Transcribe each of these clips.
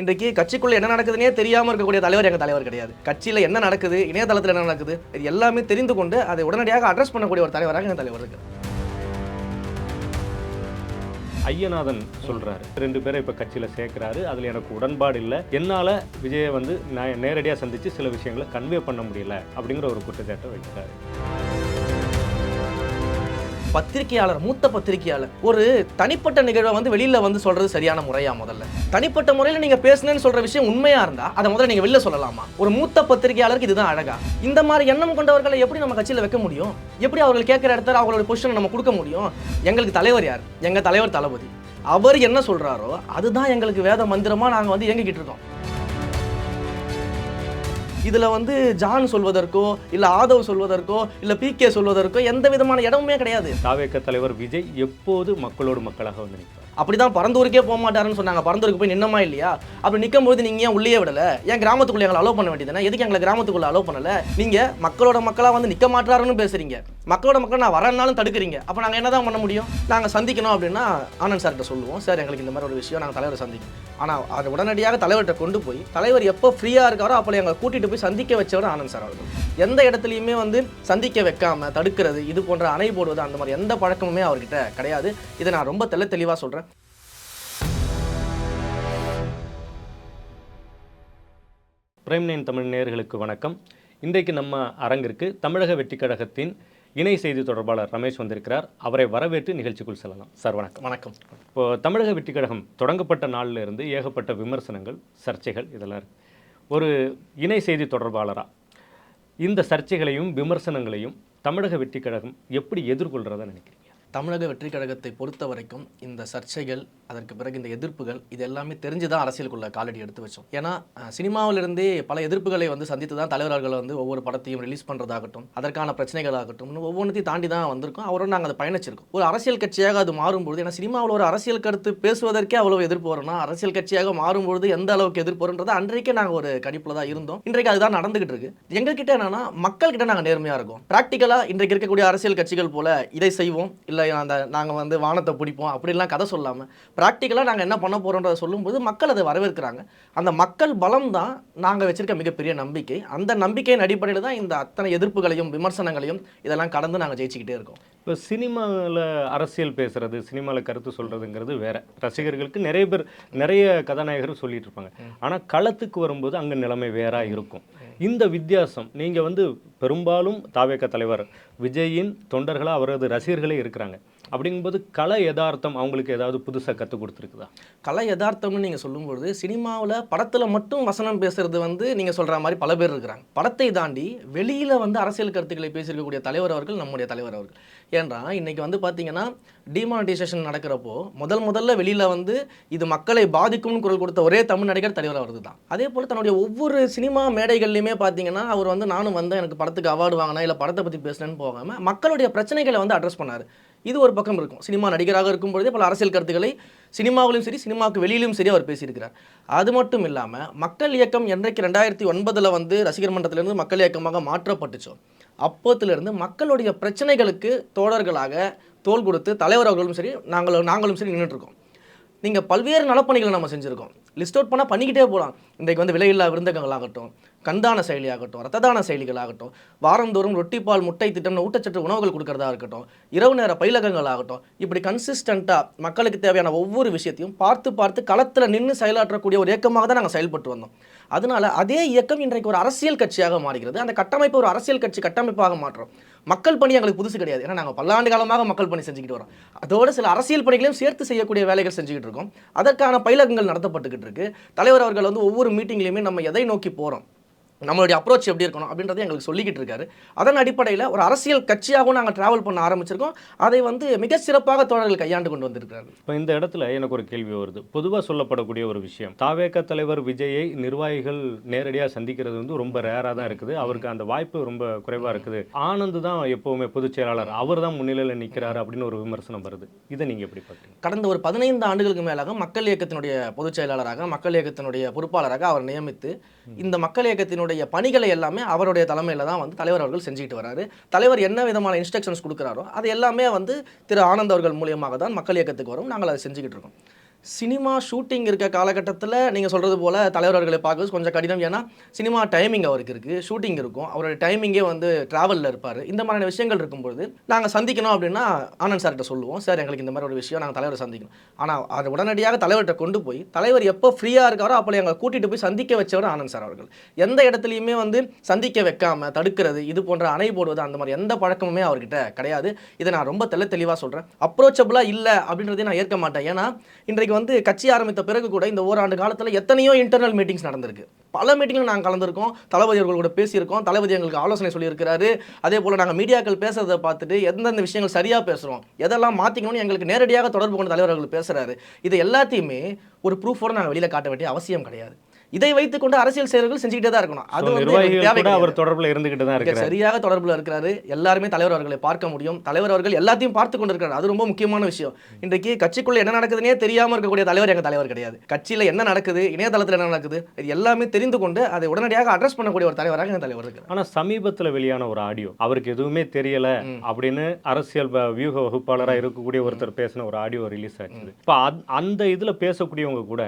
இன்றைக்கு கட்சிக்குள்ள என்ன நடக்குதுன்னே தெரியாம இருக்கக்கூடிய தலைவர் எங்க தலைவர் கிடையாது. கட்சியில என்ன நடக்குது இணையதளத்தில் என்ன நடக்குது இது எல்லாமே தெரிந்து கொண்டு அதை உடனடியாக அட்ரஸ் பண்ணக்கூடிய ஒரு தலைவராக எங்க தலைவர் இருக்கு ஐயநாதன் சொல்றாரு. ரெண்டு பேரை இப்ப கட்சியில சேர்க்கிறாரு. அதுல எனக்கு உடன்பாடு இல்லை. என்னால விஜயை வந்து நான் நேரடியா சந்திச்சு சில விஷயங்களை கன்வே பண்ண முடியல அப்படிங்கிற ஒரு குற்றச்சாட்டை வைக்கிறாரு. பத்திரிகையாளர் மூத்த பத்திரிகையாளர் ஒரு தனிப்பட்ட நிகழ்வை வந்து வெளியில வந்து சொல்றது சரியான முறையா முதல்ல? தனிப்பட்ட முறையில் நீங்க பேசுனேன்னு சொல்ற விஷயம் உண்மையா இருந்தா அதை முதல்ல நீங்க வெளில சொல்லலாமா? ஒரு மூத்த பத்திரிகையாளருக்கு இதுதான் அழகா. இந்த மாதிரி எண்ணம் கொண்டவர்களை எப்படி நம்ம கட்சியில் வைக்க முடியும்? எப்படி அவர்கள் கேட்கிற இடத்துல அவங்களோட பொசிஷனை நம்ம கொடுக்க முடியும்? எங்களுக்கு தலைவர் யார்? எங்க தலைவர் தளபதி. அவர் என்ன சொல்றாரோ அதுதான் எங்களுக்கு வேத மந்திரமா நாங்கள் வந்து இயங்கிக்கிட்டு இருக்கோம். இதில் வந்து ஜான் சொல்வதற்கோ இல்லை ஆதவ் சொல்வதற்கோ இல்லை பி கே சொல்வதற்கோ எந்த விதமான இடமுமே கிடையாது. தாவேக்க தலைவர் விஜய் எப்போது மக்களோடு மக்களாக வந்து நிற்பார்? அப்படிதான் பரந்தூருக்கே போக மாட்டாருன்னு சொன்னாங்க. பரந்தூருக்கு போய் நின்னமா இல்லையா? அப்படி நிற்கும் போது நீங்கள் ஏன் உள்ளே விடலை? ஏன் கிராமத்துக்குள்ளே எங்களை அலோவ் பண்ண வேண்டியதுனா எதுக்கு எங்களை கிராமத்துக்குள்ளே அலோவ் பண்ணலை? நீங்கள் மக்களோட மக்களாக வந்து நிற்க மாட்டாருன்னு பேசுறீங்க. மக்களோட மக்கள் நான் வரனாலும் தடுக்கிறீங்க. அப்போ நாங்கள் என்ன என்னதான் பண்ண முடியும்? நாங்கள் சந்திக்கணும் அப்படின்னா ஆனந்த் சார்கிட்ட சொல்லுவோம். சார் எங்களுக்கு இந்த மாதிரி ஒரு விஷயம் நாங்கள் தலைவரை சந்திக்கணும். ஆனால் அதை உடனடியாக தலைவர்கிட்ட கொண்டு போய் தலைவர் எப்போ ஃப்ரீயாக இருக்காரோ அப்போ எங்களை கூட்டிகிட்டு போய் சந்திக்க வச்சவர் ஆனந்த் சார் அவர்கள். எந்த இடத்துலையுமே வந்து சந்திக்க வைக்காம தடுக்கிறது இது போன்ற அணை போடுவது அந்த மாதிரி எந்த பழக்கமுமே அவர்கிட்ட கிடையாது. இதை நான் ரொம்ப தெல்ல தெளிவாக சொல்கிறேன் பிரைம் நைன் தமிழ் நேயர்களுக்கு வணக்கம். இன்றைக்கு நம்ம அரங்கிற்கு தமிழக வெற்றி கழகத்தின் இணை செய்தி தொடர்பாளர் ரமேஷ் வந்திருக்கிறார். அவரை வரவேற்று நிகழ்ச்சிக்குள் செல்லலாம். சார் வணக்கம். வணக்கம். இப்போ தமிழக வெற்றி கழகம் தொடங்கப்பட்ட நாள்ல இருந்து ஏகப்பட்ட விமர்சனங்கள் சர்ச்சைகள் இதெல்லாம் ஒரு இணை செய்தி தொடர்பாளரா? இந்த சர்ச்சைகளையும் விமர்சனங்களையும் தமிழக வெற்றி கழகம் எப்படி எதிர்கொள்றதா நினைக்கிறீங்க? தமிழக வெற்றி கழகத்தை பொறுத்த வரைக்கும் இந்த சர்ச்சைகள் அதற்கு பிறகு இந்த எதிர்ப்புகள் இது எல்லாமே தெரிஞ்சு தான் அரசியலுக்குள்ள காலடி எடுத்து வச்சோம். ஏன்னா சினிமாவிலிருந்தே பல எதிர்ப்புகளை வந்து சந்தித்து தான் தலைவர்கள் வந்து ஒவ்வொரு படத்தையும் ரிலீஸ் பண்ணுறதாகட்டும் அதற்கான பிரச்சனைகளாகட்டும் ஆகட்டும் ஒவ்வொன்றத்தையும் தாண்டி தான் வந்திருக்கோம். அவரோட நாங்கள் அதை பயணிச்சிருக்கோம். ஒரு அரசியல் கட்சியாக அது மாறும்பொழுது ஏன்னா சினிமாவில் ஒரு அரசியல் கருத்து பேசுவதற்கே அவ்வளோ எதிர்ப்பு வரும்னா அரசியல் கட்சியாக மாறும்பொழுது எந்த அளவுக்கு எதிர்ப்பு வரும்ன்றது அன்றைக்கே நாங்கள் ஒரு கணிப்பில் தான் இருந்தோம். இன்றைக்கு அதுதான் நடந்துகிட்டு இருக்கு. எங்ககிட்ட என்னன்னா மக்கள்கிட்ட நாங்கள் நேர்மையாக இருக்கோம். ப்ராக்டிக்கலாக இன்றைக்கு இருக்கக்கூடிய அரசியல் கட்சிகள் போல இதை செய்வோம். இல்லை அந்த நாங்கள் வந்து வானத்தை பிடிப்போம். அப்படிலாம் கதை சொல்லாமல் ப்ராக்டிக்கலாக நாங்கள் என்ன பண்ண போகிறோன்றதை சொல்லும்போது மக்கள் அதை வரவேற்கிறாங்க. அந்த மக்கள் பலம் தான் நாங்கள் வச்சிருக்க மிகப்பெரிய நம்பிக்கை. அந்த நம்பிக்கையின் அடிப்படையில் தான் இந்த அத்தனை எதிர்ப்புகளையும் விமர்சனங்களையும் இதெல்லாம் கடந்து நாங்கள் ஜெயிச்சுக்கிட்டே இருக்கோம். இப்போ சினிமாவில் அரசியல் பேசுறது சினிமாவில் கருத்து சொல்றதுங்கிறது வேற. ரசிகர்களுக்கு நிறைய பேர் நிறைய கதாநாயகர் சொல்லிட்டு இருப்பாங்க. ஆனால் களத்துக்கு வரும்போது அங்கே நிலைமை வேறா இருக்கும். இந்த வித்தியாசம் நீங்கள் வந்து பெரும்பாலும் தாவேக்க தலைவர் விஜயின் தொண்டர்களாக அவரது ரசிகர்களே இருக்கிறாங்க. அப்படிங்கும்போது கலை யதார்த்தம் அவங்களுக்கு ஏதாவது புதுசாக கற்றுக் கொடுத்துருக்குதா? கலை யதார்த்தம்னு நீங்கள் சொல்லும்பொழுது சினிமாவில் படத்தில் மட்டும் வசனம் பேசுகிறது வந்து நீங்கள் சொல்கிற மாதிரி பல பேர் இருக்கிறாங்க. படத்தை தாண்டி வெளியில் வந்து அரசியல் கருத்துக்களை பேசியிருக்கக்கூடிய தலைவர் அவர்கள் நம்முடைய தலைவர் அவர்கள். ஏன்றா இன்றைக்கி வந்து பார்த்தீங்கன்னா டிமானிட்டைசேஷன் நடக்கிறப்போ முதல் முதல்ல வெளியில் வந்து இது மக்களை பாதிக்கும்னு குரல் கொடுத்த ஒரே தமிழ் நடிகர் தலைவர் அவர்கள் தான் அதே போல் தன்னுடைய ஒவ்வொரு சினிமா மேடைகள்லையுமே பார்த்தீங்கன்னா அவர் வந்து நானும் வந்து எனக்கு படத்துக்கு அவார்டு வாங்கினா இல்லை படத்தை பற்றி பேசினேன்னு போகாமல் மக்களுடைய பிரச்சனைகளை வந்து அட்ரஸ் பண்ணார். இது ஒரு பக்கம் இருக்கும். சினிமா நடிகராக இருக்கும் பொழுதே பல அரசியல் கருத்துக்களை சினிமாவிலும் சரி சினிமாவுக்கு வெளியிலும் சரி அவர் பேசியிருக்கிறார். அது மட்டும் இல்லாமல் மக்கள் இயக்கம் என்றைக்கு ரெண்டாயிரத்தி ஒன்பதில் வந்து ரசிகர் மன்றத்திலிருந்து மக்கள் இயக்கமாக மாற்றப்பட்டுச்சோ அப்போத்திலிருந்து மக்களுடைய பிரச்சனைகளுக்கு தோழர்களாக தோள் கொடுத்து தலைவர் அவர்களும் சரி நாங்களும் நாங்களும் சரி நின்றுட்டுருக்கோம் நீங்கள் பல்வேறு நலப்பணிகளை நம்ம செஞ்சுருக்கோம். லிஸ்ட் அவுட் பண்ணால் பண்ணிக்கிட்டே போகலாம் இன்றைக்கு வந்து விலையில்லா விருந்தகங்களாகட்டும் கந்தான செயலியாகட்டும் ரத்ததான செயலிகளாகட்டும் வாரந்தோறும் ரொட்டி பால் முட்டை திட்டம்னு ஊட்டச்சத்து உணவுகள் கொடுக்கறதா இருக்கட்டும் இரவு நேர பயிலகங்கள் ஆகட்டும் இப்படி கன்சிஸ்டண்ட்டாக மக்களுக்கு தேவையான ஒவ்வொரு விஷயத்தையும் பார்த்து பார்த்து களத்தில் நின்று செயலாற்றக்கூடிய ஒரு இயக்கமாக தான் நாங்கள் செயல்பட்டு வந்தோம். அதனால அதே இயக்கம் இன்றைக்கு ஒரு அரசியல் கட்சியாக மாறுகிறது. அந்த கட்டமைப்பு ஒரு அரசியல் கட்சி கட்டமைப்பாக மாற்றம். மக்கள் பணி எங்களுக்கு புதுசு கிடையாது. ஏன்னா நாங்கள் பல்லாண்டு காலமாக மக்கள் பணி செஞ்சுக்கிட்டு வரோம். அதோட சில அரசியல் பணிகளையும் சேர்த்து செய்யக்கூடிய வேலைகள் செஞ்சுக்கிட்டு இருக்கோம். அதற்கான பயிலகங்கள் நடத்தப்பட்டுக்கிட்டு இருக்கு. தலைவர் அவர்கள் வந்து ஒவ்வொரு மீட்டிங்லையுமே நம்ம எதை நோக்கி போகிறோம் நம்மளுடைய அப்ரோச் எப்படி இருக்கணும் அப்படின்றத எங்களுக்கு சொல்லிக்கிட்டு இருக்காரு. அதன் அடிப்படையில் ஒரு அரசியல் கட்சியாகவும் நாங்கள் டிராவல் பண்ண ஆரம்பிச்சிருக்கோம். அதை வந்து மிக சிறப்பாக தோழர்கள் கையாண்டு கொண்டு வந்திருக்கிறாரு இப்போ இந்த இடத்துல எனக்கு ஒரு கேள்வி வருது. பொதுவாக சொல்லப்படக்கூடிய ஒரு விஷயம் தாவேக்க தலைவர் விஜயை நிர்வாகிகள் நேரடியாக சந்திக்கிறது வந்து ரொம்ப ரேராக தான் இருக்குது. அவருக்கு அந்த வாய்ப்பு ரொம்ப குறைவாக இருக்குது. ஆனந்த் தான் எப்போவுமே பொதுச் செயலாளர். அவர் தான் முன்னிலையில் நிற்கிறாரு அப்படின்னு ஒரு விமர்சனம் வருது. இதை நீங்கள் எப்படி பார்க்குறீங்க? கடந்த ஒரு பதினைந்து ஆண்டுகளுக்கு மேலாக மக்கள் இயக்கத்தினுடைய பொதுச் செயலாளராக மக்கள் இயக்கத்தினுடைய பொறுப்பாளராக அவர் நியமித்து இந்த மக்கள் இயக்கத்தினுடைய பணிகளை எல்லாமே அவருடைய தலைமையில் தான் வந்து தலைவர் அவர்கள் செஞ்சுக்கிட்டு வராரு. தலைவர் என்ன விதமான இன்ஸ்ட்ரக்ஷன்ஸ் கொடுக்குறாரோ அது எல்லாமே வந்து திரு ஆனந்த் அவர்கள் மூலியமாக தான் மக்கள் இயக்கத்துக்கு வரும். நாங்கள் அதை செஞ்சுக்கிட்டு இருக்கோம். சினிமா ஷூட்டிங் இருக்க காலகட்டத்தில் நீங்கள் சொல்கிறது போல் அவர்களை பார்க்கறது கொஞ்சம் கடினம். ஏன்னா சினிமா டைமிங் அவருக்கு இருக்குது ஷூட்டிங் இருக்கும். அவரோட டைமிங்கே வந்து ட்ராவலில் இருப்பார். இந்த மாதிரியான விஷயங்கள் இருக்கும்போது நாங்கள் சந்திக்கணும் அப்படின்னா ஆனந்த் சார்கிட்ட சொல்லுவோம். சார் எங்களுக்கு இந்த மாதிரி ஒரு விஷயம் நாங்கள் தலைவரை சந்திக்கணும். ஆனால் அதை உடனடியாக தலைவர்கிட்ட கொண்டு போய் தலைவர் எப்போ ஃப்ரீயாக இருக்காரோ அப்போ எங்களை கூட்டிகிட்டு போய் சந்திக்க வச்சவர் ஆனந்த் சார் அவர்கள். எந்த இடத்துலையுமே வந்து சந்திக்க வைக்காமல் தடுக்கிறது இது போன்ற அணை போடுவது அந்த மாதிரி எந்த பழக்கமுமே அவர்கிட்ட கிடையாது. இதை நான் ரொம்ப தெள்ள தெளிவாக சொல்கிறேன் அப்ரோச்சபிளாக இல்லை அப்படின்றதையும் நான் ஏற்க மாட்டேன். ஏன்னா இன்றைக்கு வந்து கட்சி ஆரம்பித்த பிறகு கூட இந்த ஓராண்டு காலத்தில் எத்தனையோ இன்டர்னல் மீட்டிங்ஸ் நடந்திருக்கு. பல மீட்டிங்கில் நாங்கள் கலந்துருக்கோம். தளபதி அவர்கள் கூட பேசியிருக்கோம். தளபதி எங்களுக்கு ஆலோசனை சொல்லியிருக்கிறாரு. அதே போல் நாங்கள் மீடியாக்கள் பேசுறதை பார்த்துட்டு எந்தெந்த விஷயங்கள் சரியாக பேசுகிறோம் எதெல்லாம் மாற்றிக்கணும்னு எங்களுக்கு நேரடியாக தொடர்பு கொண்ட தலைவர்கள் பேசுகிறாரு இது எல்லாத்தையுமே ஒரு ப்ரூஃபோட நாங்கள் வெளியில் காட்ட வேண்டிய அவசியம் கிடையாது. இதை வைத்துக்கொண்டு அரசியல் செயல்கள் செஞ்சுக்கிட்டே தான் இருக்கணும். அது வந்து அவர். தொடர்புல இருந்துகிட்டு தான் இருக்கிறார். சரியாக தொடர்புல இருக்கிறாரு. எல்லாருமே தலைவர் அவர்களை பார்க்க முடியும். தலைவர் அவர்கள் எல்லாத்தையும் பார்த்து கொண்டு இருக்காரு அது ரொம்ப முக்கியமான விஷயம். இன்றைக்கு கட்சிக்குள்ள என்ன நடக்குதுன்னே தெரியாம இருக்கக்கூடிய தலைவர் எங்க தலைவர் கிடையாது. கட்சியில என்ன நடக்குது இணையதளத்துல என்ன நடக்குது இது எல்லாமே தெரிந்து கொண்டு அதை உடனடியாக அட்ரஸ் பண்ணக்கூடிய ஒரு தலைவராக எங்க தலைவர் இருக்கிறார். ஆனா சமீபத்துல வெளியான ஒரு ஆடியோ அவருக்கு எதுவுமே தெரியல அப்படின்னு அரசியல் வியூக வகுப்பாளரா இருக்கக்கூடிய ஒருத்தர் பேசின ஒரு ஆடியோ ரிலீஸ் ஆச்சு. இப்ப அந்த இதுல பேசக்கூடியவங்க கூட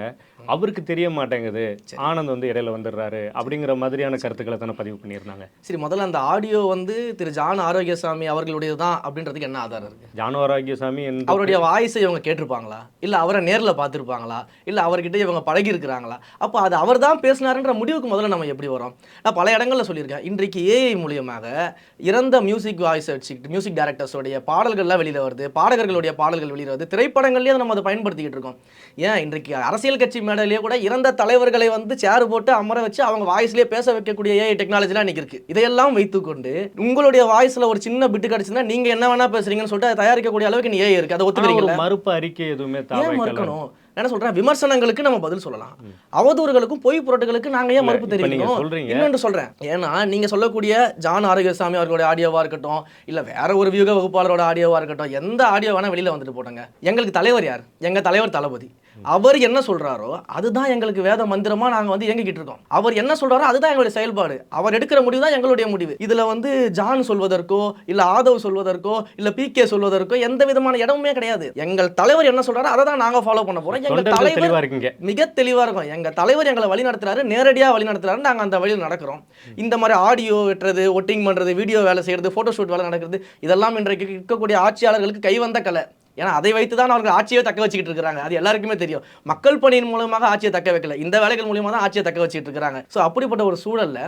அவருக்கு தெரிய மாட்டேங்குது. ஆனந்த் வந்து இடையில வந்துடுறாரு அப்படிங்கிற மாதிரியான கருத்துக்களை தானே பதிவு பண்ணியிருந்தாங்க. சரி முதல்ல அந்த ஆடியோ வந்து திரு ஜான் ஆரோக்கியசாமி அவர்களுடையது தான் அப்படின்றதுக்கு என்ன ஆதாரம் இருக்கு? ஜானவராகியசாமி எந்த அவருடைய வாய்ஸை இவங்க கேட்டிருப்பாங்களா? இல்ல அவரை நேர்ல பார்த்திருப்பாங்களா? இல்ல அவர்கிட்ட இவங்க பழகி இருக்கிறாங்களா அப்போ அது அவர் தான் பேசினாருன்ற முடிவுக்கு முதல்ல நம்ம எப்படி வரோம்? நான் பல இடங்கள்ல சொல்லியிருக்கேன். இன்றைக்கு ஏஐ மூலியமாக இறந்த மியூசிக் வாய்ஸ் வச்சுக்கிட்டு மியூசிக் டைரக்டர்ஸோடைய பாடல்கள்லாம் வெளியில வருது. பாடகர்களுடைய பாடல்கள் வெளியில வருது. திரைப்படங்கள்லயே நம்ம அதை பயன்படுத்திக்கிட்டு இருக்கோம். ஏன்? இன்றைக்கு அரசியல் கட்சி மேடையிலேயே கூட இறந்த தலைவர்களை வந்து சேர் போட்டு அமர வச்சு அவங்க வாய்ஸ்லயே பேச வைக்கக்கூடிய ஏஐ டெக்னாலஜிலாம் இன்னைக்கு இருக்கு. இதையெல்லாம் வைத்துக்கொண்டு உங்களுடைய வாய்ஸ்ல ஒரு சின்ன பிட்டு கிடைச்சுன்னா நீங்க என்ன வேணா பேசுறீங்கன்னு சொல்லிட்டு அதை தயாரிக்கக்கூடிய அளவுக்கு நீ ஏஐ இருக்கு. அதை ஒத்துக்கிறீங்களா மறுப்பு அறிக்கை எதுவுமே மறுக்கணும்? என்ன சொல்றேன்? விமர்சனங்களுக்கு நம்ம பதில் சொல்லலாம். அவதூறுகளுக்கும் பொய் புரட்டுகளுக்கு நாங்க ஏன் மறுப்பு தெரிவிக்கணும். இன்னொன்று சொல்றேன். ஏன்னா நீங்க சொல்லக்கூடிய ஜான் ஆரோக்கியசாமி அவர்களுடைய ஆடியோவா இருக்கட்டும் இல்ல வேற ஒரு வியூக வகுப்பாளரோட ஆடியோவா இருக்கட்டும் எந்த ஆடியோ வேணா வெளியில வந்துட்டு போட்டாங்க எங்களுக்கு தலைவர் யார்? எங்க தலைவர் தளபதி. அவர் என்ன சொல்றாரோ அதுதான் எங்களுக்கு வேத மந்திரமா நாங்க வந்து இயங்கிக்கிட்டு இருக்கோம். அவர் என்ன சொல்றாரோ அதுதான் எங்களுடைய செயல்பாடு. அவர் எடுக்கிற முடிவு தான் எங்களுடைய முடிவு. இதுல வந்து ஜான் சொல்வதற்கோ இல்ல ஆதவ் சொல்வதற்கோ இல்ல பி கே சொல்வதற்கோ எந்த விதமான இடமுமே கிடையாது. எங்கள் தலைவர் என்ன சொல்றாரோ அதை தான் நாங்க ஃபாலோ பண்ண போறோம். எங்க தொண்டர்கள் தலைவர் மிக தெளிவா இருக்கும். எங்க தலைவர் எங்களை வழி நடத்துறாரு நேரடியா வழி நடத்துறாரு நாங்க அந்த வழியில் நடக்கிறோம். இந்த மாதிரி ஆடியோ வெட்டுறது ஒட்டிங் பண்றது வீடியோ வேலை செய்யறது போட்டோ ஷூட் வேலை நடக்கிறது இதெல்லாம் இன்றைக்கு இருக்கக்கூடிய ஆட்சியாளர்களுக்கு கைவந்த கலை. ஏன்னா அதை வைத்து தான் அவர்கள் ஆட்சியை தக்க வச்சுக்கிட்டு இருக்காங்க அது எல்லாருக்குமே தெரியும். மக்கள் பணியின் மூலமாக ஆட்சியை தக்க வைக்கல. இந்த வேலைகள் மூலியமாக தான் ஆட்சியை தக்க வச்சுட்டு இருக்காங்க ஸோ அப்படிப்பட்ட ஒரு சூழல்ல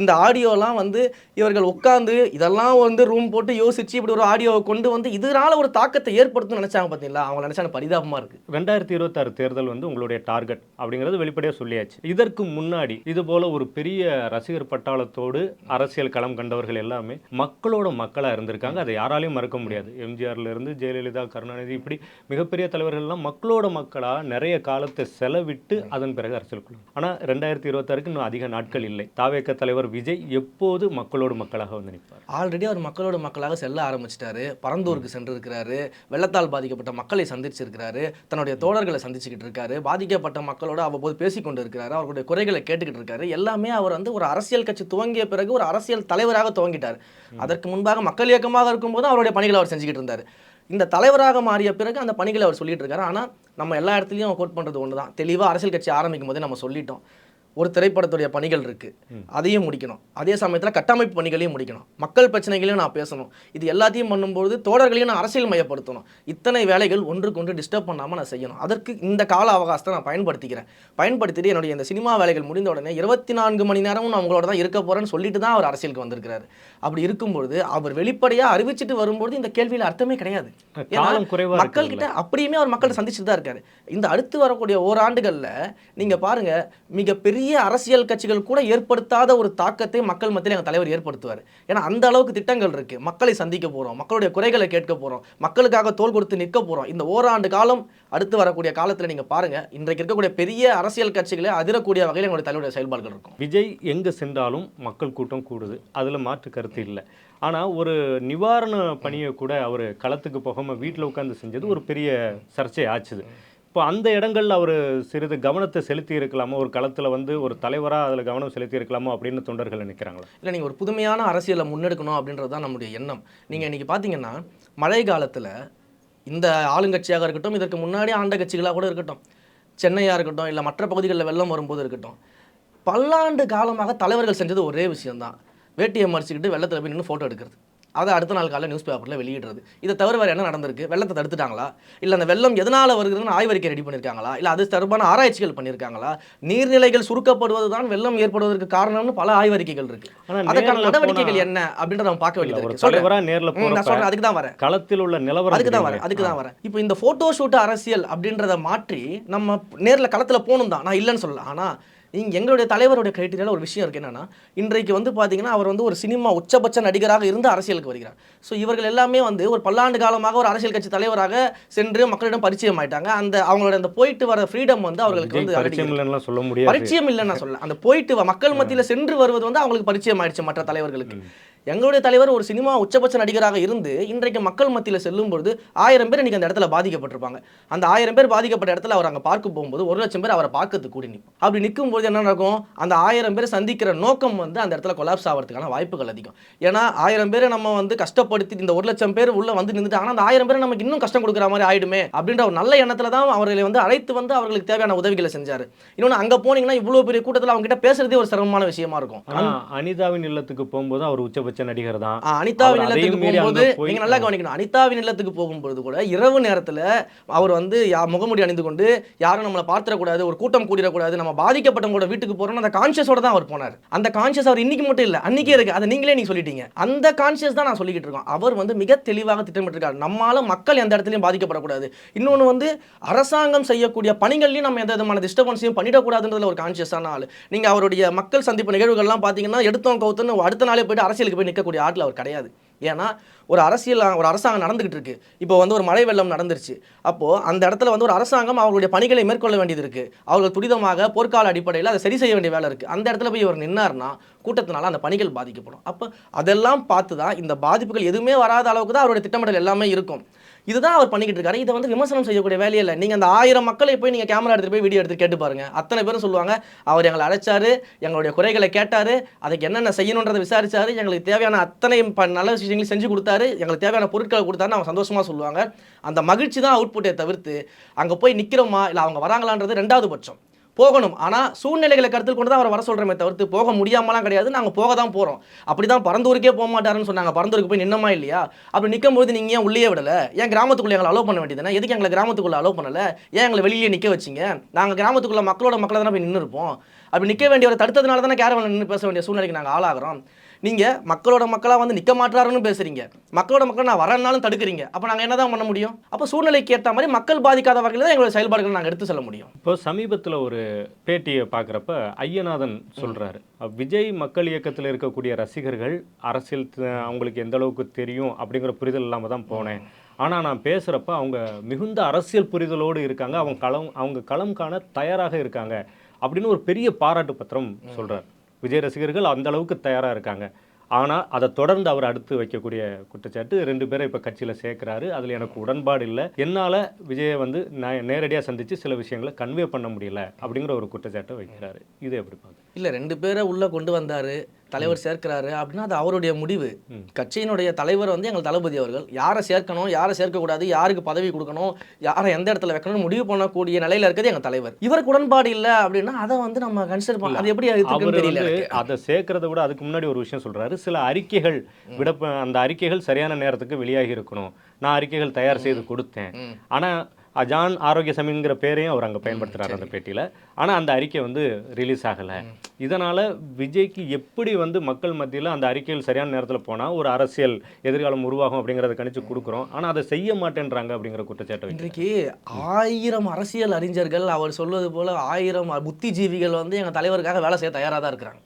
இந்த ஆடியோலாம் வந்து இவர்கள் உட்காந்து இதெல்லாம் வந்து ரூம் போட்டு யோசிச்சு இப்படி ஒரு ஆடியோவை கொண்டு வந்து இதனால ஒரு தாக்கத்தை ஏற்படுத்தும்னு நினைச்சாங்க பார்த்தீங்களா அவங்க நினைச்சா பரிதாபமாக பரிதாபமா இருக்கு. ரெண்டாயிரத்தி இருபத்தாறு தேர்தல் வந்து உங்களுடைய டார்கெட் அப்படிங்கிறது வெளிப்படையாக சொல்லியாச்சு. இதற்கு முன்னாடி இது போல ஒரு பெரிய ரசிகர் பட்டாளத்தோடு அரசியல் களம் கண்டவர்கள் எல்லாமே மக்களோட மக்களாக இருந்திருக்காங்க. அதை யாராலையும் மறக்க முடியாது. எம்ஜிஆர்ல இருந்து ஜெயலலிதா கருணாநிதி இப்படி மிகப்பெரிய தலைவர்கள்லாம் மக்களோட மக்களாக நிறைய காலத்தை செலவிட்டு அதன் பிறகு அரசியலுக்குள்ள ஆனால் ரெண்டாயிரத்தி இருபத்தாறுக்கு இன்னும் அதிக நாட்கள் இல்லை. தாவேக்க தலைவர் விஜய் எப்போது மக்களோடு மக்களாக வந்து நிற்பார்? ஆல்ரெடி அவர் மக்களோட மக்களாக செல்ல ஆரம்பிச்சிட்டாரு. பரந்தூருக்கு சென்றிருக்கிறாரு. வெள்ளத்தால் பாதிக்கப்பட்ட மக்களை சந்திச்சிருக்கிறாரு. தன்னுடைய தோழர்களை சந்திச்சுக்கிட்டு இருக்காரு. பாதிக்கப்பட்ட மக்களோட அவ்வப்போது பேசிக்கொண்டு இருக்கிறாரு அவர்களுடைய குறைகளை கேட்டுக்கிட்டு இருக்காரு. எல்லாமே அவர் வந்து ஒரு அரசியல் கட்சி துவங்கிய பிறகு ஒரு அரசியல் தலைவராக துவங்கிட்டார். அதற்கு முன்பாக மக்கள் இயக்கமாக இருக்கும்போது அவருடைய பணிகளை அவர் செஞ்சுக்கிட்டு இருந்தார். இந்த தலைவராக மாறிய பிறகு அந்த பணிகளை அவர் சொல்லிட்டு இருக்காரு ஆனால் நம்ம எல்லா இடத்துலையும் கோட் பண்ணுறது ஒன்று தான் தெளிவாக அரசியல் கட்சி ஆரம்பிக்கும் போதே நம்ம சொல்லிட்டோம். ஒரு திரைப்படத்துடைய பணிகள் இருக்கு. அதையும் முடிக்கணும். அதே சமயத்தில் கட்டமைப்பு பணிகளையும் முடிக்கணும். மக்கள் பிரச்சனைகளையும் நான் பேசணும். இது எல்லாத்தையும் பண்ணும்போது தோழர்களையும் நான் அரசியல் மையப்படுத்தணும். இத்தனை வேலைகள் ஒன்றுக்கு ஒன்று டிஸ்டர்ப் பண்ணாமல் நான் செய்யணும். அதற்கு இந்த கால அவகாசத்தை நான் பயன்படுத்திக்கிறேன். பயன்படுத்திட்டு என்னுடைய இந்த சினிமா வேலைகள் முடிந்த உடனே இருபத்தி நான்கு மணி நேரமும் நான் உங்களோட தான் இருக்க போறேன்னு சொல்லிட்டு தான் அவர் அரசியலுக்கு வந்திருக்கிறாரு. அப்படி இருக்கும்பொழுது அவர் வெளிப்படையாக அறிவிச்சிட்டு வரும்போது இந்த கேள்வியில் அர்த்தமே கிடையாது. மக்கள் கிட்ட அப்படியுமே அவர் மக்களை சந்திச்சுட்டு தான் இருக்காரு. இந்த அடுத்து வரக்கூடிய ஓராண்டுகள்ல நீங்க பாருங்க மிகப்பெரிய அரசியல் கட்சிகள் கூட ஏற்படுத்தாத ஒரு தாக்கத்தை மக்கள் மத்தியில் எங்க தலைவர் ஏற்படுத்துவார். ஏன்னா அந்த அளவுக்கு திட்டங்கள் இருக்கு. மக்களை சந்திக்க போறோம் மக்களுடைய குறைகளை கேட்க போறோம் மக்களுக்காக தோள் கொடுத்து நிற்க போறோம். இந்த ஓராண்டு காலம் அடுத்து வரக்கூடிய காலத்துல நீங்க பாருங்க இன்றைக்கு இருக்கக்கூடிய பெரிய அரசியல் கட்சிகளை அதிரக்கூடிய வகையில் எங்களுடைய தலைவருடைய செயல்பாடுகள் இருக்கும். விஜய் எங்கே சென்றாலும் மக்கள் கூட்டம் கூடுது. அதில் மாற்று கருத்து இல்லை. ஆனால் ஒரு நிவாரண பணியை கூட அவர் களத்துக்கு போகாமல் வீட்டில் உட்காந்து செஞ்சது ஒரு பெரிய சர்ச்சை ஆச்சுது. இப்போ அந்த இடங்கள்ல அவர் சிறிது கவனத்தை செலுத்தி இருக்கலாமோ? ஒரு களத்தில் வந்து ஒரு தலைவராக அதில் கவனம் செலுத்தி இருக்கலாமோ? அப்படின்னு தொண்டர்கள் நினைக்கிறாங்களா? இல்லை நீங்கள் ஒரு புதுமையான அரசியலை முன்னெடுக்கணும் அப்படின்றது தான் நம்முடைய எண்ணம். நீங்கள் இன்னைக்கு பார்த்தீங்கன்னா மழை காலத்தில் இந்த ஆளுங்கட்சியாக இருக்கட்டும் இதற்கு முன்னாடி ஆண்ட கட்சிகளாக கூட இருக்கட்டும் சென்னையாக இருக்கட்டும் இல்லை மற்ற பகுதிகளில் வெள்ளம் வரும்போது இருக்கட்டும் பல்லாண்டு காலமாக தலைவர்கள் செஞ்சது ஒரே விஷயம்தான். வேட்டியை மறைச்சிக்கிட்டு வெள்ளத்தில் போய் நின்று ஃபோட்டோ எடுக்கிறது. அதை அடுத்த நாள் காலையில் நியூஸ் பேப்பரில் வெளியிடுறது. இதை தவிர வேறு என்ன நடந்திருக்கு? வெள்ளத்தை தடுத்துட்டாங்களா? இல்லை அந்த வெள்ளம் எதனால் வருகிறதுன்னு ஆய்வறிக்கை ரெடி பண்ணியிருக்காங்களா இல்லை அது தொடர்பான ஆராய்ச்சிகள் பண்ணியிருக்காங்களா நீர்நிலைகள் சுருக்கப்படுவது தான் வெள்ளம் ஏற்படுவதற்கு காரணம்னு பல ஆய்வறிக்கைகள் இருக்கு. அதுக்கான நடவடிக்கைகள் என்ன அப்படின்றத நம்ம பார்க்க வேண்டியது இருக்கு. சொல்றேன். நேர்ல சொல்றேன். அதுக்கு தான் வரேன். களத்தில் உள்ள நிலவரம் அதுக்கு தான். வரேன். அதுக்கு தான் வரேன். இப்போ இந்த ஃபோட்டோ ஷூட் அரசியல் அப்படின்றத மாற்றி நம்ம நேர்ல களத்துல போகணும் தான். நான் இல்லைன்னு சொல்லல. ஆனா நீங்க எங்களுடைய தலைவருடைய கிரைட்டீரியால ஒரு விஷயம் இருக்கு என்னன்னா இன்றைக்கு வந்து பாத்தீங்கன்னா அவர் வந்து ஒரு சினிமா உச்சபட்ச நடிகராக இருந்து அரசியலுக்கு வருகிறார். ஸோ இவர்கள் எல்லாமே வந்து ஒரு பல்லாண்டு காலமாக ஒரு அரசியல் கட்சி தலைவராக சென்று மக்களிடம் பரிச்சயம் ஆயிட்டாங்க. அந்த அவங்களோட அந்த போயிட்டு வர ஃப்ரீடம் வந்து அவர்களுக்கு வந்து சொல்ல முடியாது. பரிச்சயம் இல்லைன்னு நான் சொல்ல அந்த போயிட்டு மக்கள் மத்தியில சென்று வருவது வந்து அவங்களுக்கு பரிச்சயம் ஆயிடுச்சு மற்ற தலைவர்களுக்கு. எங்களுடைய தலைவர் ஒரு சினிமா உச்சபட்ச நடிகராக இருந்து இன்றைக்கு மக்கள் மத்தியில செல்லும் பொழுது ஆயிரம் பேர் இன்னைக்கு அந்த இடத்துல பாதிக்கப்பட்டிருப்பாங்க. அந்த ஆயிரம் பேர் பாதிக்கப்பட்ட இடத்துல அவர் அங்க பார்க்க போகும்போது ஒரு லட்சம் பேர் அவரை பார்க்கறதுக்கு கூடி நிற்கும் அப்படி நிற்கும் போது என்ன நடக்கும்? அந்த ஆயிரம் பேர் சந்திக்கிற நோக்கம் வந்து அந்த இடத்துல கொலாப்ஸ் ஆகிறதுக்கான வாய்ப்புகள் அதிகம். ஏன்னா ஆயிரம் பேரை நம்ம வந்து கஷ்டப்படுத்தி இந்த ஒரு லட்சம் பேர் உள்ள வந்து நின்றுட்டாங்கன்னா அந்த ஆயிரம் பேர் நமக்கு இன்னும் கஷ்டம் கொடுக்குற மாதிரி ஆயிடுமே அப்படின்ற ஒரு நல்ல எண்ணத்துல தான் அவர்களை வந்து அழைத்து வந்து அவர்களுக்கு தேவையான உதவிகளை செஞ்சாரு. இன்னொன்னு அங்க போனீங்கன்னா இவ்வளவு பெரிய கூட்டத்துல அவங்க கிட்ட பேசுறதே ஒரு சிரமமான விஷயமா இருக்கும். அனிதாவின் இல்லத்துக்கு போகும்போது அவர் உச்சபட்ச நடிகர் தான் அனிதாவின் இல்லத்துக்கு போகும்போது போய்- நீங்க நல்லா கவனிக்கணும். அனிதாவின் இல்லத்துக்கு போகும்போது கூட இரவு நேரத்துல அவர் வந்து முகமுடி அணிந்து கொண்டு யாரும் நம்மளை பார்த்துடக்கூடாது ஒரு கூட்டம் கூடிடக்கூடாது நம்ம பாதிக்கப்பட்டவங்களோட வீட்டுக்கு போறோம்னு அந்த கான்ஷியஸோட தான் அவர் போனார். அந்த கான்ஷியஸ் அவர் இன்னைக்கு மட்டும் இல்லை அன்னைக்கே இருக்கு. அதை நீங்களே நீங்க சொல்லிட்டீங்க. அந்த கான்ஷியஸ் தான் நான் சொல்லிக்கிட்டு இருக்கோம். அவர் வந்து மிக தெளிவாக திட்டமிட்டிருக்காரு. நம்மால மக்கள் எந்த இடத்துலையும் பாதிக்கப்படக்கூடாது. இன்னொன்று வந்து அரசாங்கம் செய்யக்கூடிய பணிகள்லையும் நம்ம எந்த விதமான டிஸ்டர்பன்ஸையும் பண்ணிடக்கூடாதுன்றதுல ஒரு கான்ஷியஸான ஆள். நீங்க அவருடைய மக்கள் சந்திப்பு நிகழ்வுகள்லாம் பார்த்தீங்கன்னா எடுத்தோம் கவுத்துன்னு அடுத்த நாளே போயிட்டு அரசியலுக்கு போய் நிற்கக்கூடிய ஆட்டில் அவர் கிடையாது. ஏன்னா ஒரு அரசியல் ஒரு அரசாங்கம் நடந்துகிட்டு இருக்கு. இப்போ வந்து ஒரு மழை வெள்ளம் நடந்துருச்சு. அப்போது அந்த இடத்துல வந்து ஒரு அரசாங்கம் அவர்களுடைய பணிகளை மேற்கொள்ள வேண்டியது இருக்குது அவர்கள் துரிதமாக போர்க்கால அடிப்படையில் அதை சரி செய்ய வேண்டிய வேலை இருக்குது அந்த இடத்துல போய் இவர் நின்னார்னா கூட்டத்தினால அந்த பணிகள் பாதிக்கப்படும். அப்போ அதெல்லாம் பார்த்து தான் இந்த பாதிப்புகள் எதுவுமே வராத அளவுக்கு தான் அவருடைய திட்டமிடல் எல்லாமே இருக்கும். இதுதான் அவர் பண்ணிக்கிட்டு இருக்காரு. இதை வந்து விமர்சனம் செய்யக்கூடிய வேலையே இல்லை. நீங்கள் அந்த ஆயிரம் மக்களை போய் நீங்கள் கேமரா எடுத்துட்டு போய் வீடியோ எடுத்து கேட்டு பாருங்க. அத்தனை பேரும் சொல்லுவாங்க அவர் எங்களை அழைச்சாரு எங்களுடைய குறைகளை கேட்டார் அதுக்கு என்னென்ன செய்யணுன்றதை விசாரிச்சாரு எங்களுக்கு தேவையான அத்தனை ப- நல்ல விஷயங்களையும் செஞ்சு கொடுத்தாரு எங்களுக்கு தேவையான பொருட்களை கொடுத்தாருன்னு அவங்க சந்தோஷமாக சொல்லுவாங்க. அந்த மகிழ்ச்சி தான் அவுட்புட்டை தவிர்த்து அங்கே போய் நிற்கிறோமா இல்லை அவங்க வராங்களான்றது ரெண்டாவது பட்சம். போகணும். ஆனால் சூழ்நிலைகளை கருத்தில் கொண்டு தான் அவரை வர சொல்கிறோமே தவிர்த்து போக முடியாமலாம் கிடையாது. நாங்கள் போக தான் போகிறோம் அப்படி தான் பரந்தூருக்கே போக மாட்டாருன்னு சொன்னாங்க. பரந்தூருக்கு போய் நின்னமா இல்லையா? அப்படி நிற்கும் போது நீங்கள் ஏன் உள்ளே விடலை? ஏன் கிராமத்துக்குள்ளே எங்களை அலோவ் பண்ண வேண்டியதுனா எதுக்கு எங்களை கிராமத்துக்குள்ளே அலோவ் பண்ணலை? ஏன் எங்களை வெளியே நிற்க வச்சிங்க? நாங்கள் கிராமத்துக்குள்ளே மக்களோட மக்களை தானே போய் நின்று இருப்போம் அப்படி நிற்க வேண்டியவரை தடுத்ததுனால தானே கேரவன் நின்று பேச வேண்டிய சூழ்நிலைக்கு நாங்கள் ஆளாகிறோம். நீங்கள் மக்களோட மக்களாக வந்து நிற்க மாட்டாருன்னு பேசுகிறீங்க மக்களோட மக்கள் நான் வரேன்னாலும் தடுக்கிறீங்க. அப்போ நாங்கள் என்ன தான் பண்ண முடியும்? அப்போ சூழ்நிலைக்கு ஏற்ற மாதிரி மக்கள் பாதிக்காத வகையில் தான் எங்களோட செயல்பாடுகள் நாங்கள் எடுத்து செல்ல முடியும். இப்போ சமீபத்தில் ஒரு பேட்டியை பார்க்குறப்ப ஐயநாதன் சொல்கிறாரு விஜய் மக்கள் இயக்கத்தில் இருக்கக்கூடிய ரசிகர்கள் அரசியல் அவங்களுக்கு எந்த அளவுக்கு தெரியும் அப்படிங்கிற புரிதல் இல்லாமல் தான் போனேன். ஆனால் நான் பேசுகிறப்ப அவங்க மிகுந்த அரசியல் புரிதலோடு இருக்காங்க. அவங்க களம் அவங்க களம் காண தயாராக இருக்காங்க. அப்படின்னு ஒரு பெரிய பாராட்டு பத்திரம் சொல்றார். விஜய் ரசிகர்கள் அந்த அளவுக்கு தயாரா இருக்காங்க. ஆனா அதை தொடர்ந்து அவர் அடுத்து வைக்கக்கூடிய குற்றச்சாட்டு ரெண்டு பேரை இப்ப கட்சியில சேர்க்கிறாரு. அதுல எனக்கு உடன்பாடு இல்லை. என்னால விஜயை வந்து நான் நேரடியா சந்திச்சு சில விஷயங்களை கன்வே பண்ண முடியல அப்படிங்கிற ஒரு குற்றச்சாட்டை வைக்கிறாரு. இது எப்படி பார்க்க இல்லை ரெண்டு பேரை உள்ளே கொண்டு வந்தார். தலைவர் சேர்க்கிறாரு அப்படின்னா அது அவருடைய முடிவு. கட்சியினுடைய தலைவர் வந்து எங்கள் தளபதி அவர்கள். யாரை சேர்க்கணும் யாரை சேர்க்கக்கூடாது யாருக்கு பதவி கொடுக்கணும் யாரை எந்த இடத்துல வைக்கணும்னு முடிவு பண்ணக்கூடிய நிலையில இருக்கிறது எங்கள் தலைவர். இவருக்கு உடன்பாடு இல்லை அப்படின்னா அதை வந்து நம்ம கன்சிடர் பண்ண அது எப்படி தெரியல. அதை சேர்க்கறத விட அதுக்கு முன்னாடி ஒரு விஷயம் சொல்றாரு. சில அறிக்கைகள் விட அந்த அறிக்கைகள் சரியான நேரத்துக்கு வெளியாகி இருக்கணும். நான் அறிக்கைகள் தயார் செய்து கொடுத்தேன். ம். அஜான் ஆரோக்கியசாமிங்கிற பேரையும் அவர் அங்க பயன்படுத்துறாரு அந்த பேட்டியில. ஆனா அந்த அறிக்கை வந்து ரிலீஸ் ஆகல. இதனால விஜய்க்கு எப்படி வந்து மக்கள் மத்தியில அந்த அறிக்கைகள் சரியான நேரத்துல போனா ஒரு அரசியல் எதிர்காலம் உருவாகும் அப்படிங்கறத கணிச்சு கொடுக்குறோம். ஆனா அதை செய்ய மாட்டேன்றாங்க அப்படிங்கிற குற்றச்சாட்டை. இன்றைக்கு ஆயிரம் அரசியல் அறிஞர்கள் அவர் சொல்வது போல ஆயிரம் புத்திஜீவிகள் வந்து எங்கள் தலைவருக்காக வேலை செய்ய தயாராக தான் இருக்கிறாங்க.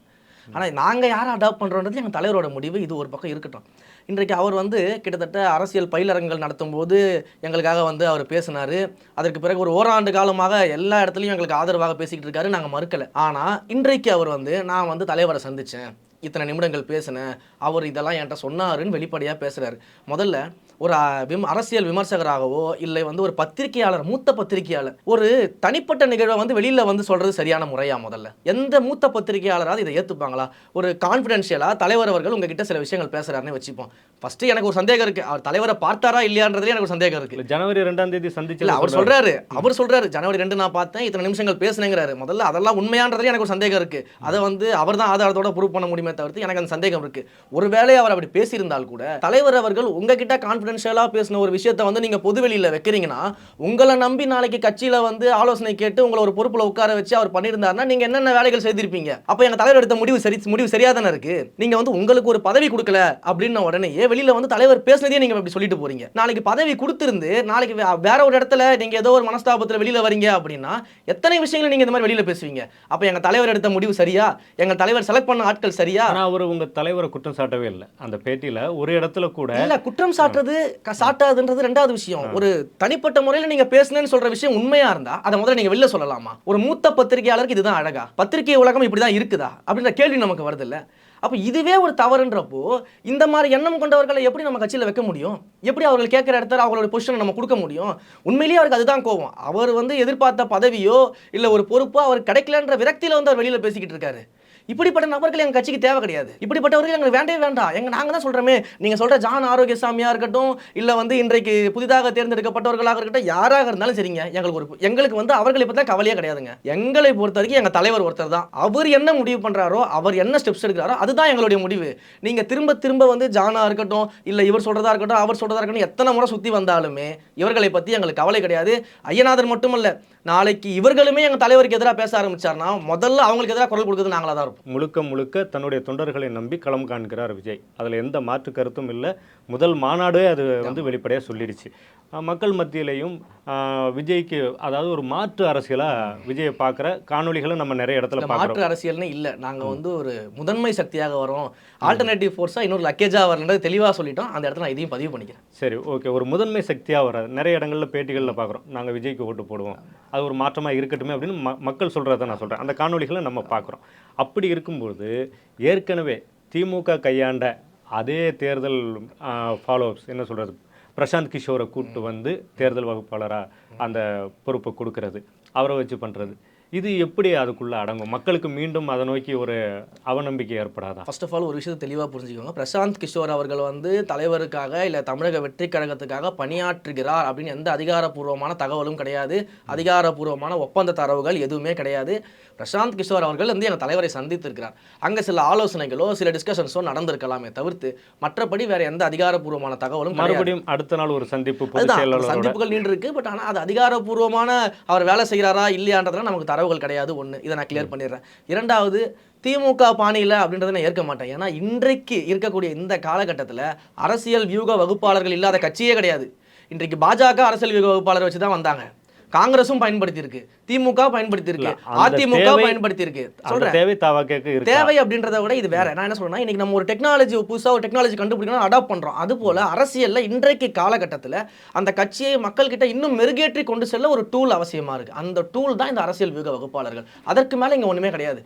ஆனால் நாங்கள் யாரை அடாப்ட் பண்ணுறோன்றது எங்கள் தலைவரோட முடிவு. இது ஒரு பக்கம் இருக்கட்டும். இன்றைக்கு அவர் வந்து கிட்டத்தட்ட அரசியல் பயிலரங்குகள் நடத்தும் போது எங்களுக்காக வந்து அவர் பேசினார். அதற்கு பிறகு ஒரு ஓராண்டு காலமாக எல்லா இடத்துலையும் எங்களுக்கு ஆதரவாக பேசிக்கிட்டு இருக்காரு. நாங்கள் மறுக்கலை. ஆனால் இன்றைக்கு அவர் வந்து நான் வந்து தலைவரை சந்தித்தேன் இத்தனை நிமிடங்கள் பேசினேன். அவர் இதெல்லாம் என்கிட்ட சொன்னாருன்னு வெளிப்படையாக பேசுகிறார் முதல்ல ஒரு விம அரசியல் விமர்சகராகவோ இல்லை வந்து ஒரு பத்திரிகையாளர் மூத்த பத்திரிகையாளர் ஒரு தனிப்பட்ட நிகழ்வை வந்து வெளியில வந்து சொல்றது சரியான முறையா முதல்ல? எந்த மூத்த பத்திரிகையாளராவது இதை ஏத்துப்பாங்களா? ஒரு கான்ஃபிடென்ஷியலா தலைவர் அவர்கள் உங்ககிட்ட சில விஷயங்கள் பேசுறாருன்னு வச்சுப்போம். ஃபர்ஸ்ட் எனக்கு ஒரு சந்தேகம் இருக்கு. அவர் தலைவரை பார்த்தாரா இல்லையான்றதுல எனக்கு ஒரு சந்தேகம் இருக்கு. இல்ல ஜனவரி ரெண்டாம் தேதி சந்திச்சு அவர் சொல்றாரு. அவர் சொல்றாரு ஜனவரி ரெண்டு நான் பார்த்தேன் இத்தனை நிமிஷங்கள் பேசுனேங்கிறாரு. முதல்ல அதெல்லாம் உண்மையான்றதுல எனக்கு ஒரு சந்தேகம் இருக்கு. அதை வந்து அவர் தான் ஆதாரத்தோட ப்ரூவ் பண்ண முடியுமே தவிர்த்து எனக்கு அந்த சந்தேகம் இருக்கு. ஒருவேளை அவர் அப்படி பேசியிருந்தால் கூட தலைவர் அவர்கள் உங்ககிட்ட கான்ஃபிடென்ஷியலா பேசின ஒரு விஷயத்தை வந்து நீங்க பொதுவெளியில வைக்கிறீங்கன்னா உங்களை நம்பி நாளைக்கு கட்சியில வந்து ஆலோசனை கேட்டு உங்களை ஒரு பொறுப்புல உட்கார வச்சு அவர் பண்ணியிருந்தாருன்னா நீங்க என்னென்ன வேலைகள் செய்திருப்பீங்க? அப்ப எங்க தலைவர் எடுத்த முடிவு சரி முடிவு சரியா தானே இருக்கு? நீங்க வந்து உங்களுக்கு ஒரு பதவி கொடுக்கல அப்படின்ன உடனேயே வெளியில வந்து தலைவர் பேசுனதே நீங்க இப்படி சொல்லிட்டு போறீங்க. நாளைக்கு பதவி கொடுத்திருந்து நாளைக்கு வேற ஒரு இடத்துல நீங்க ஏதோ ஒரு மனஸ்தாபத்துல வெளியில வரீங்க அப்படின்னா எத்தனை விஷயங்களை நீங்க இந்த மாதிரி வெளியில பேசுவீங்க? அப்ப எங்க தலைவர் எடுத்த முடிவு சரியா? எங்க தலைவர் செலக்ட் பண்ண ஆட்கள் சரியா? அவர் உங்க தலைவரை குற்றம் சாட்டவே இல்லை. அந்த பேட்டியில ஒரு இடத்துல கூட இல்ல குற்றம் சாட்டுறது சாட்டாதுன்றது ரெண்டாவது விஷயம். ஒரு தனிப்பட்ட முறையில நீங்க பேசுனேன்னு சொல்ற விஷயம் உண்மையா இருந்தா அதை முதல்ல நீங்க வெளில சொல்லலாமா? ஒரு மூத்த பத்திரிகையாளருக்கு இதுதான் அழகா. பத்திரிகை உலகம் இப்படிதான் இருக்குதா? அப்படின்ற கேள்வி நமக்கு வருது இல்ல அப்ப இதுவே ஒரு தவறுன்றப்போ இந்த மாதிரி எண்ணம் கொண்டவர்களை எப்படி நம்ம கட்சியில வைக்க முடியும்? எப்படி அவர்கள் கேட்குற இடத்துல அவங்களோட பொசிஷனை நம்ம கொடுக்க முடியும்? உண்மையிலேயே அவருக்கு அதுதான் கோவம் அவர் வந்து எதிர்பார்த்த பதவியோ இல்ல ஒரு பொறுப்போ அவர் கிடைக்கலன்ற விரக்தியில வந்து அவர் வெளியில பேசிக்கிட்டு இருக்காரு. இப்படிப்பட்ட நபர்கள் எங்க கட்சிக்கு தேவை கிடையாது. இப்படிப்பட்டவர்கள் எங்களுக்கு வேண்டவே வேண்டாம். எங்க நாங்க தான் சொல்கிறோமே நீங்க சொல்ற ஜான் ஆரோக்கியசாமியா இருக்கட்டும் இல்ல வந்து இன்றைக்கு புதிதாக தேர்ந்தெடுக்கப்பட்டவர்களாக இருக்கட்டும் யாராக இருந்தாலும் சரிங்க. எங்களுக்கு ஒரு எங்களுக்கு வந்து அவர்களை பத்தி தான் கவலையே கிடையாதுங்க. எங்களை பொறுத்த வரைக்கும் எங்க தலைவர் ஒருத்தர் தான். அவர் என்ன முடிவு பண்றாரோ அவர் என்ன ஸ்டெப்ஸ் எடுக்கிறாரோ அதுதான் எங்களுடைய முடிவு. நீங்க திரும்ப திரும்ப வந்து ஜானா இருக்கட்டும் இல்ல இவர் சொல்றதா இருக்கட்டும் அவர் சொல்றதா இருக்கட்டும் எத்தனை முறை சுத்தி வந்தாலுமே இவர்களை பத்தி எங்களுக்கு கவலை கிடையாது. ஐயநாதர் மட்டுமல்ல நாளைக்கு இவர்களுமே எங்க தலைவருக்கு எதிராக பேச ஆரம்பிச்சாருன்னா முதல்ல அவங்களுக்கு எதிராக குரல் கொடுக்குறது நாங்களா தான் இருப்போம். முழுக்க முழுக்க தன்னுடைய தொண்டர்களை நம்பி களம் காண்கிறார் விஜய். அதில் எந்த மாற்று கருத்தும் இல்லை. முதல் மாநாடே அது வந்து வெளிப்படையாக சொல்லிடுச்சு. மக்கள் மத்தியிலையும் விஜய்க்கு அதாவது ஒரு மாற்று அரசியலாக விஜயை பார்க்குற காணொளிகளை நம்ம நிறைய இடத்துல மாற்று அரசியல்னு இல்ல. நாங்க வந்து ஒரு முதன்மை சக்தியாக வரோம் ஆல்டர்னேட்டிவ் ஃபோர்ஸா இன்னொரு லக்கேஜா வரன்றது தெளிவா சொல்லிட்டோம். அந்த இடத்துல நான் இதையும் பதிவு பண்ணிக்கிறேன். சரி ஓகே ஒரு முதன்மை சக்தியாக வர நிறைய இடங்களில் பேட்டிகளில் பார்க்குறோம். நாங்கள் விஜய்க்கு ஓட்டு போடுவோம். அது ஒரு மாற்றமாக இருக்கட்டுமே அப்படின்னு ம மக்கள் சொல்கிறத நான் சொல்கிறேன் அந்த காணொளிகளை நம்ம பார்க்குறோம். அப்படி இருக்கும்போது ஏற்கனவே திமுக கையாண்ட அதே தேர்தல் ஃபாலோஅப்ஸ் என்ன சொல்கிறது பிரசாந்த் கிஷோரை கூட்டு வந்து தேர்தல் வகுப்பாளராக அந்த பொறுப்பை கொடுக்கறது அவரை வச்சு பண்ணுறது இது எப்படி அதுக்குள்ளே அடங்கும்? மக்களுக்கு மீண்டும் அதை நோக்கி ஒரு அவநம்பிக்கை ஏற்படாதா? ஃபர்ஸ்ட் ஆஃப் ஆல் ஒரு விஷயத்தை தெளிவாக புரிஞ்சுக்கோங்க. பிரசாந்த் கிஷோர் அவர்கள் வந்து தலைவருக்காக இல்லை தமிழக வெற்றி கழகத்துக்காக பணியாற்றுகிறார் அப்படின்னு எந்த அதிகாரப்பூர்வமான தகவலும் கிடையாது. அதிகாரப்பூர்வமான ஒப்பந்த தரவுகள் எதுவுமே கிடையாது. பிரசாந்த் கிஷோர் அவர்கள் வந்து எங்கள் தலைவரை சந்தித்திருக்கிறார். அங்கே சில ஆலோசனைகளோ சில டிஸ்கஷன்ஸோ நடந்திருக்கலாமே தவிர்த்து மற்றபடி வேற எந்த அதிகாரப்பூர்வமான தகவலும் மறுபடியும் அடுத்த நாள் ஒரு சந்திப்பு சந்திப்புகள் நீண்டு இருக்கு பட் ஆனால் அது அதிகாரப்பூர்வமான அவர் வேலை செய்கிறாரா இல்லையான்றதுலாம் நமக்கு தரவுகள் கிடையாது ஒன்று இதை நான் கிளியர் பண்ணிடுறேன். இரண்டாவது திமுக பாணியில் அப்படின்றத நான் ஏற்க மாட்டேன். ஏன்னா இன்றைக்கு இருக்கக்கூடிய இந்த காலகட்டத்தில் அரசியல் வியூக வகுப்பாளர்கள் இல்லாத கட்சியே கிடையாது. இன்றைக்கு பாஜக அரசியல் வியூக வகுப்பாளர் வச்சு தான் வந்தாங்க. காங்கிரஸும் பயன்படுத்தியிருக்கு. திமுக பயன்படுத்தியிருக்கு. அதிமுக பயன்படுத்தியிருக்கு. சொல்றேன். தேவை தாவாக்கேக்கு இருக்கு? தேவை அப்படின்றத விட இது வேற. நான் என்ன சொல்றேன்னா இன்னைக்கு நம்ம ஒரு டெக்னாலஜி புதுசா ஒரு டெக்னாலஜி கண்டுபிடிக்கணும் அடாப்ட் பண்றோம். அது போல அரசியல்ல இன்றைக்கு காலகட்டத்தில் அந்த கட்சியை மக்கள் கிட்ட இன்னும் மெருகேற்றி கொண்டு செல்ல ஒரு டூல் அவசியமா இருக்கு. அந்த டூல் தான் இந்த அரசியல் வியூக வகுப்பாளர்கள். அதற்கு மேல இங்க ஒண்ணுமே கிடையாது.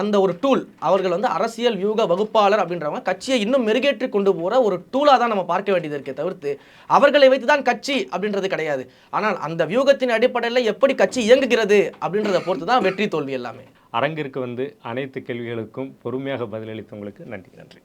அந்த ஒரு டூல் அவர்கள் வந்து அரசியல் வியூக வகுப்பாளர் அப்படின்றவங்க கட்சியை இன்னும் மெருகேற்றி கொண்டு போகிற ஒரு டூலாக தான் நம்ம பார்க்க வேண்டியது இருக்கே தவிர்த்து அவர்களை வைத்து தான் கட்சி அப்படின்றது கிடையாது. ஆனால் அந்த வியூகத்தின் அடிப்படையில் எப்படி கட்சி இயங்குகிறது அப்படின்றத பொறுத்து தான் வெற்றி தோல்வி எல்லாமே. அரங்கிற்கு வந்து அனைத்து கேள்விகளுக்கும் பொறுமையாக பதிலளித்தவங்களுக்கு நன்றி நன்றி.